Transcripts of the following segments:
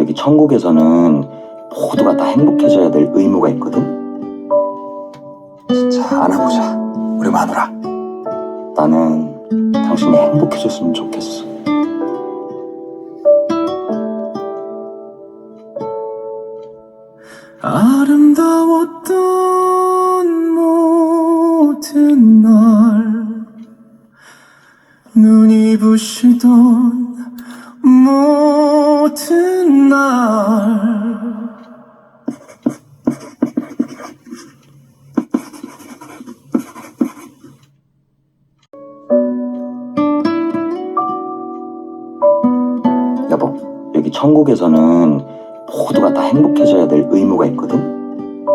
여기 천국에서는 모두가 다 행복해져야 될 의무가 있거든? 자, 안아보자. 우리 마누라. 나는 당신이 행복해졌으면 좋겠어. 아름다웠던 모든 날 눈이 부시던 모든 날 여보, 여기 천국에서는 모두가 다 행복해져야 될 의무가 있거든?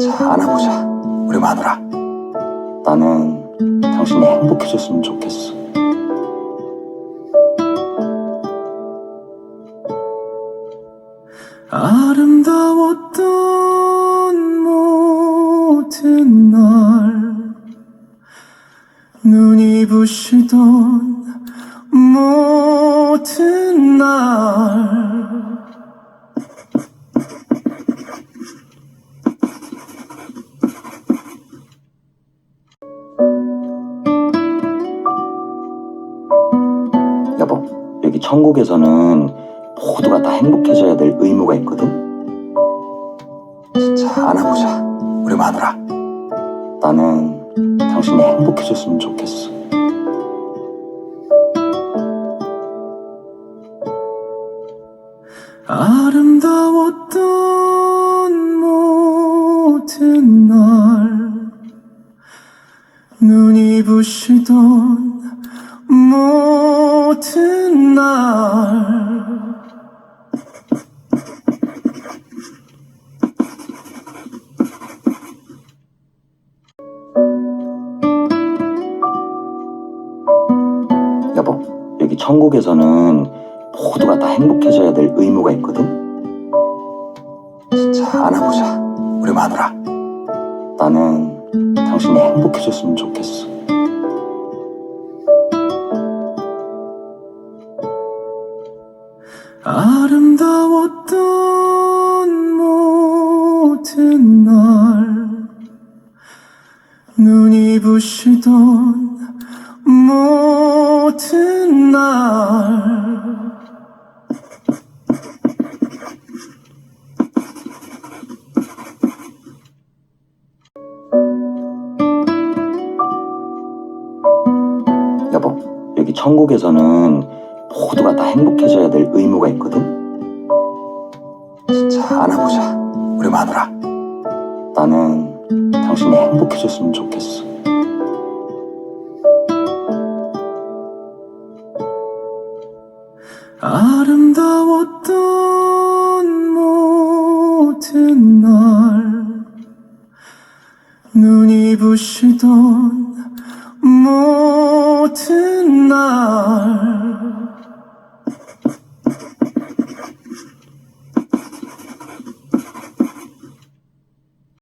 자, 안아보자. 우리 마누라. 나는 당신이 행복해졌으면 좋겠어. 아름다웠던 모든 날 눈이 부시던 모든 날. 여보, 여기 천국에서는 모두가 다 행복해져야 될 의무가 있거든? 자, 안아보자. 우리 마누라. 나는 당신이 행복해졌으면 좋겠어. 아름다웠던 모든 날 눈이 부시던 모든 날 천국에서는 모두가 다 행복해져야 될 의무가 있거든? 자, 안아보자. 우리 마누라. 나는 당신이 행복해졌으면 좋겠어. 아름다웠던 모든 날 눈이 부시던 모 든 날 여보, 여기 천국에서는 모두가 다 행복해져야 될 의무가 있거든? 자, 안아보자. 우리 마누라. 나는 당신이 행복해졌으면 좋겠어. 아름다웠던 모든 날 눈이 부시던 모든 날